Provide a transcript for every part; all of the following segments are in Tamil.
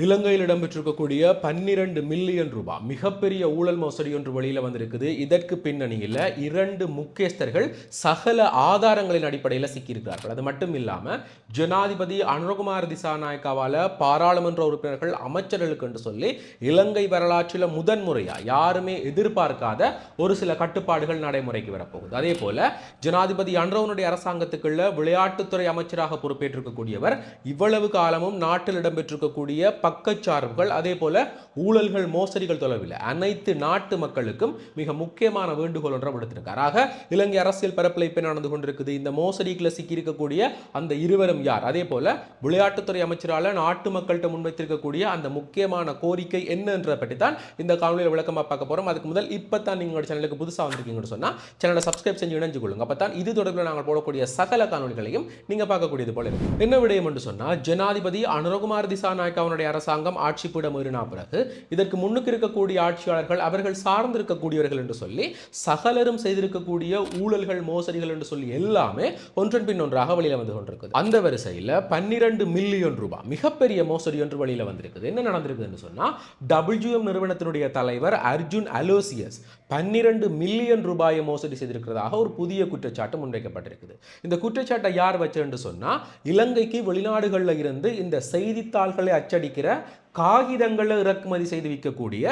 இலங்கையில் இடம்பெற்றிருக்கக்கூடிய பன்னிரண்டு மில்லியன் ரூபாய் மிகப்பெரிய ஊழல் மோசடி ஒன்று வெளியில் வந்திருக்குது. இதற்கு பின்னணியில் இரண்டு முக்கியஸ்தர்கள் சகல ஆதாரங்களின் அடிப்படையில் சிக்கியிருக்கிறார்கள். அது மட்டும் இல்லாமல் ஜனாதிபதி அனுரகுமார் திசாநாயக்காவால் பாராளுமன்ற உறுப்பினர்கள் அமைச்சர்களுக்கு என்று சொல்லி இலங்கை வரலாற்றில் முதன்முறையாக யாருமே எதிர்பார்க்காத ஒரு சில கட்டுப்பாடுகள் நடைமுறைக்கு வரப்போகுது. அதே போல ஜனாதிபதி அன்றவனுடைய அரசாங்கத்துக்குள்ள விளையாட்டுத்துறை அமைச்சராக பொறுப்பேற்றிருக்கக்கூடியவர் இவ்வளவு காலமும் நாட்டில் இடம்பெற்றிருக்கக்கூடிய பக்கச்சார்புகள் அதே போல ஊழல்கள் மோசடிகள் தொடர்பில் அனைத்து நாட்டு மக்களுக்கும் மிக முக்கியமான வேண்டுகோள் ஒன்றை விடுத்திருக்கார். ஆக இலங்கை அரசியல் பரப்பில் இப்போ நடந்து கொண்டிருக்குது? இந்த மோசடிகளை சிக்கியிருக்கக்கூடிய அந்த இருவரும் யார்? அதே போல விளையாட்டுத்துறை அமைச்சரால நாட்டு மக்கள்கிட்ட முன்வைத்திருக்கக்கூடிய அந்த முக்கியமான கோரிக்கை என்னன்ற பற்றி தான் இந்த காணொலியில் விளக்கமாக பார்க்க போறோம். அதுக்கு முதல் இப்போ தான் நீங்களோட சேனலுக்கு புதுசாக வந்திருக்கீங்கன்னு சொன்னால் சேனலை சப்ஸ்கிரைப் செஞ்சு இணைஞ்சு கொள்ளுங்க அப்போ தான் இது தொடர்பில் நாங்கள் போடக்கூடிய சகல காணொலிகளையும் நீங்க பார்க்கக்கூடியது போல என்ன விடயம் என்று சொன்னா ஜனாதிபதி அனுரகுமார் திசாநாயக் அவனுடைய அரசாங்கம் ஆட்சி ஏறினா பிறகு இதற்கு முன்னுக்கு இருக்கக்கூடிய ஆட்சியாளர்கள் அவர்கள் சார்ந்திருக்கக்கூடியவர்கள் என்று சொல்லி சகலரும் செய்திருக்கக்கூடிய ஊழல்கள் மோசடிகள் என்று சொல்லி எல்லாமே ஒன்றன் பின் ஒன்றாக வெளியில வந்து கொண்டிருக்குது. அந்த வரிசையில் பன்னிரண்டு மில்லியன் ரூபாய் மிகப்பெரிய மோசடி ஒன்று வெளியில வந்திருக்குது. என்ன நடந்திருக்குதுன்னு சொன்னால் டபிள்யூஎம் நிறுவனத்தினுடைய தலைவர் அர்ஜுன் அலோசியஸ் பன்னிரண்டு மில்லியன் ரூபாயை மோசடி செய்திருக்கிறதாக ஒரு புதிய குற்றச்சாட்டு முன்வைக்கப்பட்டிருக்குது. இந்த குற்றச்சாட்டை யார் வச்சேன்னு சொன்னால் இலங்கைக்கு வெளிநாடுகளில் இருந்து இந்த செய்தித்தாள்களை அச்சடிக்கிற இருக்கிற காகிதங்களை இறக்குமதி செய்து விற்கக்கூடிய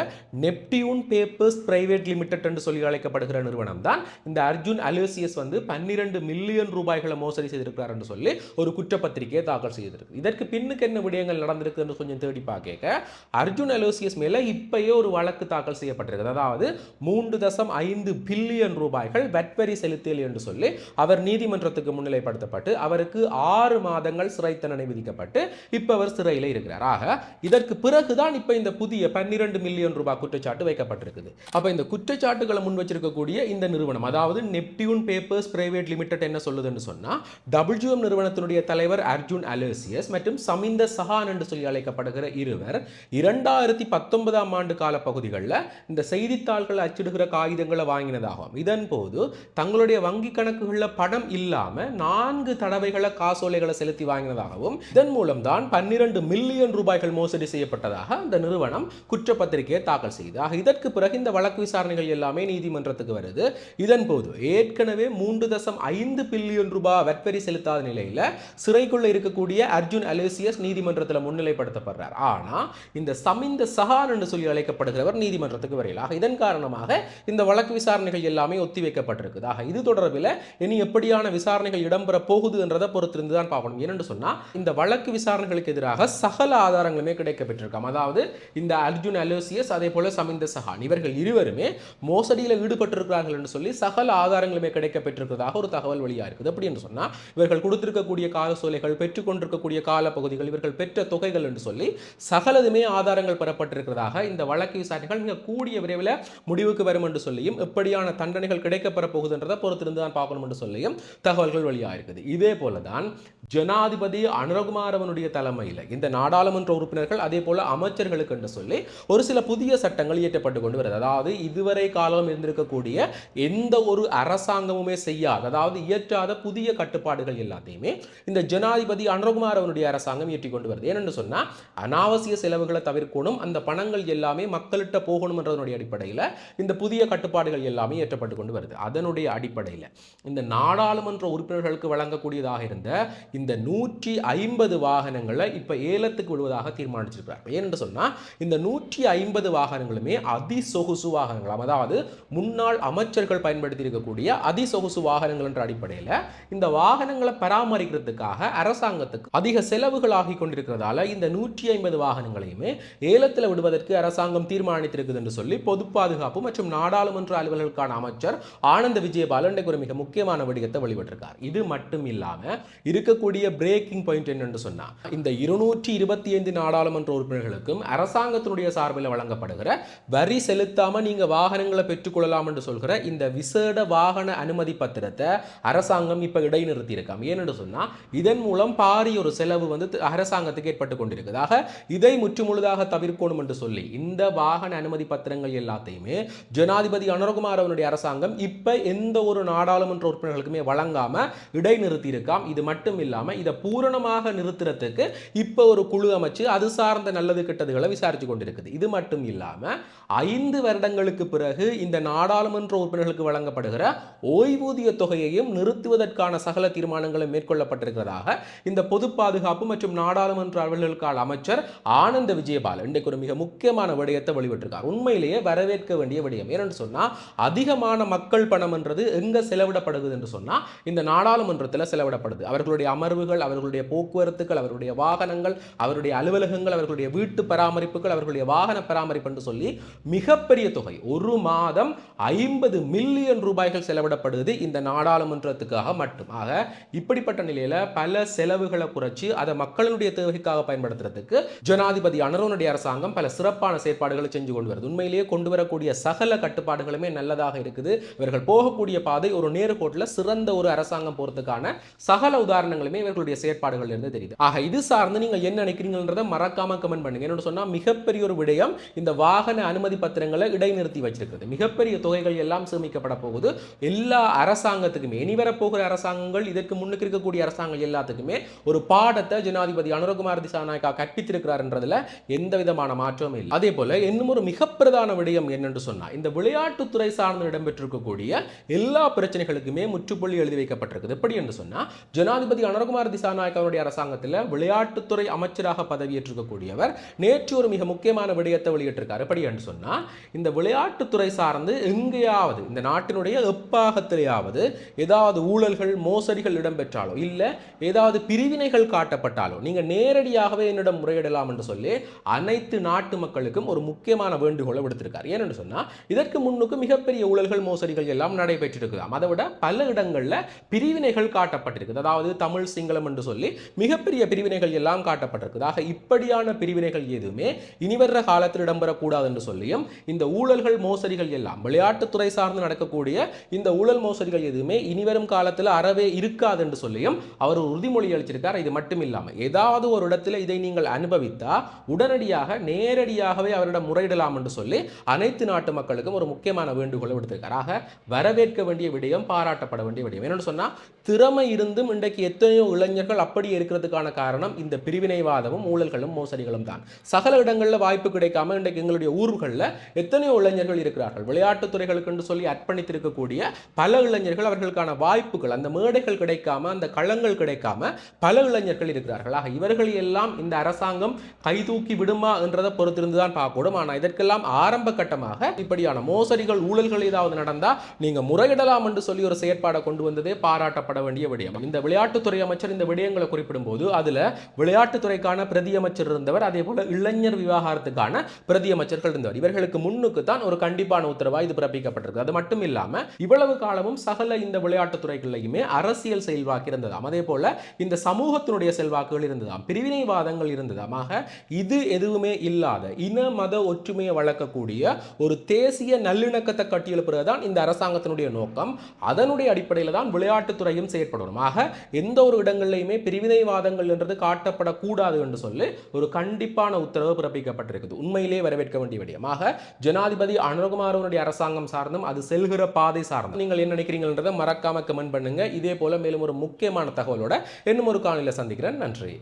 நெப்டியூன் பேப்பர்ஸ் பிரைவேட் லிமிடெட் என்று சொல்லி அழைக்கப்படுகிற நிறுவனம் தான் இந்த அர்ஜுன் அலோசியஸ் வந்து பன்னிரண்டு மில்லியன் ரூபாய்களை மோசடி செய்திருக்கிறார் என்று சொல்லி ஒரு குற்றப்பத்திரிகையை தாக்கல் செய்திருக்கு. இதற்கு பின்னுக்கு என்ன விடயங்கள் நடந்திருக்குன்னு கொஞ்சம் தேடி பார்க்க அர்ஜுன் அலோசியஸ் மேலே இப்பயே ஒரு வழக்கு தாக்கல் செய்யப்பட்டிருக்கிறது அதாவது மூன்று தசம் ஐந்து பில்லியன் ரூபாய்கள் வெட்வரி செலுத்தியல் என்று சொல்லி அவர் நீதிமன்றத்துக்கு முன்னிலைப்படுத்தப்பட்டு அவருக்கு ஆறு மாதங்கள் சிறை தண்டனை விதிக்கப்பட்டு இப்போ அவர் சிறையில் இருக்கிறார். ஆக இதற்கு பிறகுதான் இப்போ இந்த புதிய பன்னிரண்டு மில்லியன் ரூபாய் குற்றச்சாட்டு வைக்கப்பட்டிருக்குது. அப்ப இந்த குற்றச்சாட்டுகளை முன் வச்சிருக்கக்கூடிய இந்த நிறுவனம் அதாவது நெப்டியூன் பேப்பர்ஸ் பிரைவேட் லிமிடெட் என்ன சொல்லுதுன்னு சொன்னா டபிள்யூஎம் நிறுவனத்தினுடைய தலைவர் அர்ஜுன் அலேசியஸ் மற்றும் சமிந்த சஹான் என்று சொல்லி அழைக்கப்படுகிற இருவர் இரண்டாயிரத்தி பத்தொன்பதாம் ஆண்டு கால பகுதிகளில் இந்த செய்தித்தாள்களை அச்சிடுகிற காகிதங்களை வாங்கினதாகும் இதன் போது தங்களுடைய வங்கி கணக்குகளில் பணம் இல்லாம நான்கு தடவைகளை காசோலைகளை செலுத்தி வாங்கினதாகவும் இதன் மூலம் தான் பன்னிரண்டு மில்லியன் ரூபாய்கள் மோசடி செய்யப்பட்டதாக அந்த நிறுவனம் குற்றப்பத்திரிகையை தாக்கல் செய்து ஆக இதற்கு பிறகு இந்த வழக்கு விசாரணைகள் எல்லாமே நீதிமன்றத்துக்கு வருது. இதன் போது ஏற்கனவே மூன்று தசம் ஐந்து பில்லியன் ரூபாய் வட்வரி செலுத்தாத நிலையில் சிறைக்குள்ள இருக்கக்கூடிய அர்ஜுன் அலேசியஸ் நீதிமன்றத்தில் முன்னிலைப்படுத்தப்படுறார். ஆனால் இந்த சமிந்த சஹான் என்று சொல்லி அழைக்கப்படுகிறவர் நீதிமன்றத்துக்கு வரையில். ஆக இதன் காரணமாக இந்த வழக்கு விசாரணைகள் எல்லாமே ஒத்திவைக்கப்பட்டிருக்குது ஆக இது தொடர்பில் இனி எப்படியான விசாரணைகள் இடம்பெற போகுது என்றதை பொறுத்திருந்து தான் பார்க்கணும். ஏனென்று சொன்னால் இந்த வழக்கு விசாரணைகளுக்கு எதிராக சகல ஆதாரங்களுமே பெற்றிருக்கோம். அதாவது இந்த அர்ஜுன் அலோசியஸ் அதே போல சமிந்த சஹான் இவர்கள் இருவருமே மோசடியில் ஈடுபட்டிருக்கிறார்கள் என்று சொல்லி சகல ஆதாரங்களுமே கிடைக்க பெற்றிருக்கிறதாக ஒரு தகவல் வெளியா இருக்குது. அப்படி என்று சொன்னால் இவர்கள் கொடுத்திருக்கக்கூடிய காலசோலைகள் பெற்றுக்கொண்டிருக்கக்கூடிய காலப்பகுதிகள் இவர்கள் பெற்ற தொகைகள் என்று சொல்லி சகலதுமே ஆதாரங்கள் பெறப்பட்டிருக்கிறதாக இந்த வழக்கு விசாரணைகள் மிக கூடிய விரைவில் முடிவுக்கு வரும் என்று சொல்லியும் எப்படியான தண்டனைகள் கிடைக்கப்பெற போகுதுன்றதை பொறுத்திருந்து தான் பார்க்கணும் என்று சொல்லியும் தகவல்கள் வெளியாக இருக்குது. இதே போல தான் ஜனாதிபதி அனுரகுமாரவனுடைய தலைமையில் இந்த நாடாளுமன்ற உறுப்பினர்கள் அதே போல அமைச்சர்களுக்கு என்று சொல்லி ஒரு சில புதிய சட்டங்கள் இயற்றப்பட்டு கொண்டு வருது. அதாவது இதுவரை காலம் இருந்திருக்கக்கூடிய எந்த ஒரு அரசாங்கமுமே செய்யாத அதாவது இயற்றாத புதிய கட்டுப்பாடுகள் எல்லாத்தையுமே இந்த ஜனாதிபதி அனுரகுமாரவனுடைய அரசாங்கம் இயற்றி கொண்டு வருது. ஏனென்று சொன்னால் அனாவசிய செலவுகளை தவிர்க்கணும் அந்த பணங்கள் எல்லாமே மக்கள்கிட்ட போகணும்ன்றதனுடைய அடிப்படையில் இந்த புதிய கட்டுப்பாடுகள் எல்லாமே ஏற்றப்பட்டு கொண்டு வருது. அதனுடைய அடிப்படையில் இந்த நாடாளுமன்ற உறுப்பினர்களுக்கு வழங்கக்கூடியதாக இருந்த இந்த நூற்றி ஐம்பது வாகனங்களை இப்போ ஏலத்துக்கு விடுவதாக தீர்மானிச்சிருக்கிறார் ஏனென்று சொன்னால் இந்த நூற்றி ஐம்பது வாகனங்களுமே அதிசொகுசு வாகனங்கள். அதாவது முன்னாள் அமைச்சர்கள் பயன்படுத்தி இருக்கக்கூடிய அதிசொகுசு வாகனங்கள் என்ற அடிப்படையில் இந்த வாகனங்களை பராமரிக்கிறதுக்காக அரசாங்கத்துக்கு அதிக செலவுகள் ஆகி கொண்டிருக்கிறதால இந்த நூற்றி ஐம்பது வாகனங்களையுமே ஏலத்தில் விடுவதற்கு அரசாங்கம் தீர்மானித்திருக்குது என்று சொல்லி பொது பாதுகாப்பு மற்றும் நாடாளுமன்ற அலுவலர்களுக்கான அமைச்சர் ஆனந்த விஜயபாலன் ஒரு மிக முக்கியமான வடிவத்தை வெளிவிட்டிருக்கார் இது மட்டும் இல்லாமல் இருக்கக்கூடிய பிரேக்கிங் பாயிண்ட் என்னென்று சொன்னால் இந்த இருநூற்றி இருபத்தி ஐந்து நாடாளுமன்ற உறுப்பினர்களுக்கும் அரசாங்கத்தினுடைய சார்பில் வழங்கப்படுகிற வரி செலுத்தாமல் நீங்க வாகனங்களை பெற்றுக்கொள்ளலாம் என்று சொல்கிற இந்த விசேட வாகன அனுமதி பத்திரத்தை அரசாங்கம் இப்போ இடைநிறுத்தி இருக்காம் ஏன்னு இதன் மூலம் பாரி ஒரு செலவு வந்து அரசாங்கத்துக்கு ஏற்பட்டு கொண்டிருக்குது. இதை முற்றுமுழுதாக தவிர்க்கணும் என்று சொல்லி இந்த வாகன அனுமதி பத்திரங்கள் எல்லாத்தையுமே ஜனாதிபதி அனுரகுமார் அவனுடைய அரசாங்கம் இப்போ எந்த ஒரு நாடாளுமன்ற உறுப்பினர்களுக்குமே வழங்காமல் இடைநிறுத்தி இருக்காம் இது மட்டும் இல்லாமல் இதை பூரணமாக நிறுத்துறதுக்கு இப்போ ஒரு குழு அமைச்சு அது சார்ந்த சார்ந்த நல்லது கெட்டதுகளை விசாரிச்சு கொண்டிருக்குது. இது மட்டும் இல்லாமல் ஐந்து வருடங்களுக்கு பிறகு இந்த நாடாளுமன்ற உறுப்பினர்களுக்கு வழங்கப்படுகிற ஓய்வூதிய தொகையையும் நிறுத்துவதற்கான சகல தீர்மானங்களும் மேற்கொள்ளப்பட்டிருக்கிறதாக இந்த பொது பாதுகாப்பு மற்றும் நாடாளுமன்ற அலுவலர்களுக்கான அமைச்சர் ஆனந்த விஜயபால் இன்றைக்கு ஒரு மிக முக்கியமான விடயத்தை வெளிவிட்டிருக்கார் உண்மையிலேயே வரவேற்க வேண்டிய விடயம் ஏன்னு சொன்னா அதிகமான மக்கள் பணம் என்றது எங்க செலவிடப்படுகிறது என்று சொன்னா இந்த நாடாளுமன்றத்தில் செலவிடப்படுது. அவர்களுடைய அமர்வுகள் அவர்களுடைய போக்குவரத்துகள் அவருடைய வாகனங்கள் அவருடைய அலுவலகங்கள் அவர்களுடைய வீட்டு பராமரிப்புகள் அவர்களுடைய வாகன பராமரிப்பு என்று சொல்லி மிகப்பெரிய தொகை. ஒரு மாதம் ஐம்பது மில்லியன் ரூபாய்கள் செலவிடப்படுது இந்த நாடாளுமன்றத்துக்காக மட்டும். ஆக இப்படிப்பட்ட நிலையில பல செலவுகளை குறைச்சி அதை மக்களுடைய தேவைக்காக பயன்படுத்துறதுக்கு ஜனாதிபதி அனரோனுடைய அரசாங்கம் பல சிறப்பான செயற்பாடுகளை செஞ்சு கொண்டு வருது. உண்மையிலேயே கொண்டு வரக்கூடிய சகல கட்டுப்பாடுகளுமே நல்லதாக இருக்குது. இவர்கள் போகக்கூடிய பாதை ஒரு நேர்கோட்டில் சிறந்த ஒரு அரசாங்கம் போறதுக்கான சகல உதாரணங்களுமே இவர்களுடைய செயற்பாடுகள் இருந்து தெரியுது. ஆக இது சார்ந்து நீங்க என்ன நினைக்கிறீங்கன்றதை மறக்காம கமெண்ட் பண்ணுங்க. என்னோட சொன்னா மிகப்பெரிய ஒரு விடயம் இந்த வாகன அனுமதி பத்திரங்களை இடைநிறுத்தி வச்சிருக்கிறது. மிகப்பெரிய தொகைகள் எல்லாம் சேமிக்கப்பட போகுது. எல்லா அரசாங்கத்துக்குமே இனி வரப்போகிற அரசாங்கங்கள் இதற்கு முன்னுக்கு இருக்கக்கூடிய அரசாங்கம் எல்லாத்துக்குமே ஒரு பாடத்தை ஜனாதிபதி அனுரகுமார் திசாநாயக்கா கற்பித்திருக்கிறார்ன்றதுல எந்த விதமான மாற்றமும் இல்லை. அதே போல இன்னும் ஒரு மிக பிரதான விடயம் என்னென்று சொன்னா இந்த விளையாட்டுத்துறை சார்ந்து இடம்பெற்றிருக்கக்கூடிய எல்லா பிரச்சனைகளுக்குமே முற்றுப்புள்ளி எழுதி வைக்கப்பட்டிருக்குது. எப்படி என்று சொன்னா ஜனாதிபதி அனுரகுமார் திசாநாயக்காவுடைய அரசாங்கத்தில் விளையாட்டுத்துறை அமைச்சராக பதவியேற்றிருக்கக்கூடிய பதவியேற்றிருக்கக்கூடியவர் நேற்று ஒரு மிக முக்கியமான விடயத்தை வெளியிட்டிருக்கார். எப்படி என்று சொன்னால் இந்த விளையாட்டுத்துறை சார்ந்து எங்கேயாவது இந்த நாட்டினுடைய எப்பாகத்திலேயாவது ஏதாவது ஊழல்கள் மோசடிகள் இடம்பெற்றாலோ இல்லை ஏதாவது பிரிவினைகள் காட்டப்பட்டாலோ நீங்கள் நேரடியாகவே என்னிடம் முறையிடலாம் என்று சொல்லி அனைத்து நாட்டு மக்களுக்கும் ஒரு முக்கியமான வேண்டுகோளை விடுத்திருக்கார். ஏனென்று சொன்னா இதற்கு முன்னுக்கு மிகப்பெரிய ஊழல்கள் மோசடிகள் எல்லாம் நடைபெற்றிருக்கலாம் அதை விட பல இடங்களில் பிரிவினைகள் காட்டப்பட்டிருக்குது. அதாவது தமிழ் சிங்களம் என்று சொல்லி மிகப்பெரிய பிரிவினைகள் எல்லாம் காட்டப்பட்டிருக்குது. ஆக இப்படியான பிரிவினைகள் எதுவுமே இனிவர்ற காலத்தில் இடம்பெறக்கூடாது என்று சொல்லியும் இந்த ஊழல்கள் மோசடிகள் எல்லாம் விளையாட்டுத்துறை சார்ந்து நடக்கக்கூடிய இந்த ஊழல் மோசடிகள் எதுவுமே இனிவரும் காலத்தில் அறவே இருக்காது என்று சொல்லியும் அவர் உறுதிமொழி அளிச்சிருக்கார். இது மட்டும் இல்லாமல் ஏதாவது ஒரு இடத்துல இதை நீங்கள் அனுபவித்தா உடனடியாக நேரடியாகவே அவரிடம் முறையிடலாம் என்று சொல்லி அனைத்து நாட்டு மக்களுக்கும் ஒரு முக்கியமான வேண்டுகோளை விடுத்திருக்கார். ஆக வரவேற்க வேண்டிய விடயம் பாராட்டப்பட வேண்டிய விடயம். என்னென்னு சொன்னா திறமை இருந்தும் இன்றைக்கு எத்தனையோ இளைஞர்கள் அப்படியே இருக்கிறதுக்கான காரணம் இந்த பிரிவினைவாதமும் ஊழல்களும் மோசடிகளும் தான் சகல இடங்களில் வாய்ப்பு கிடைக்காம இன்றைக்கு எங்களுடைய ஊர்களில் எத்தனையோ இளைஞர்கள் இருக்கிறார்கள். விளையாட்டுத் துறைகளுக்கு என்று சொல்லி அர்ப்பணித்திருக்கக்கூடிய பல இளைஞர்கள் அவர்களுக்கான வாய்ப்புகள் அந்த மேடைகள் கிடைக்காம அந்த களங்கள் கிடைக்காம பல இளைஞர்கள் இருக்கிறார்கள். ஆக இவர்களை எல்லாம் இந்த அரசாங்கம் கைதூக்கி விடுமா என்றதை பொறுத்திருந்து தான் பார்க்கணும். ஆனால் இதற்கெல்லாம் ஆரம்ப கட்டமாக இப்படியான மோசடிகள் ஊழல்கள் ஏதாவது நடந்தா நீங்க முறையிடலாம் என்று சொல்லி ஒரு செயற்பாடை கொண்டு வந்ததே பாராட்டப்பட வேண்டிய விடயம். இந்த விளையாட்டுத்துறை அமைச்சர் இந்த விடயங்களை குறிப்பிடும் போது அதுல விளையாட்டுத்துறைக்கான பிரதி அமைச்சர் இருந்தவர் இருந்தவர் அதே போல இளைஞர் விவகாரத்துக்கான பிரதி அமைச்சர்கள் இருந்தவர். இவர்களுக்கு முன்னுக்கு தான் ஒரு கண்டிப்பான உத்தரவா இது பிறப்பிக்கப்பட்டிருக்கு. அது மட்டும் இல்லாம இவ்வளவு காலமும் சகல இந்த விளையாட்டுத் துறைகளையுமே அரசியல் செல்வாக்கு இருந்ததாம். அதே போல இந்த சமூகத்தினுடைய செல்வாக்குகள் இருந்ததாம். பிரிவினைவாதங்கள் இருந்ததாம் இது எதுவுமே இல்லாத இன மத ஒற்றுமையை வளர்க்கக்கூடிய ஒரு தேசிய நல்லிணக்கத்தை கட்டியெழுப்புறது தான் இந்த அரசாங்கத்தினுடைய நோக்கம். அதனுடைய அடிப்படையில் தான் விளையாட்டுத்துறையும் செயற்படணும். ஆக எந்த ஒரு இடங்கள்லையுமே பிரிவினைவாதங்கள் என்றது காட்டப்படக்கூடாது என்று சொல்லி ஒரு கண் கண்டிப்பான உத்தரவு பிறப்பிக்கப்பட்டிருக்குது. உண்மையிலே வரவேற்க வேண்டிய விடயமாக ஜனாதிபதி அனுகுமாரனுடைய அரசாங்கம் சார்ந்தும் அது செல்கிற பாதை சார்ந்தும். நீங்கள் என்ன நினைக்கிறீங்கன்றதை மறக்காம கமெண்ட் பண்ணுங்க. இதே போல மேலும் ஒரு முக்கியமான தகவலோட இன்னும் ஒரு காணொலியில் சந்திக்கிறேன். நன்றி.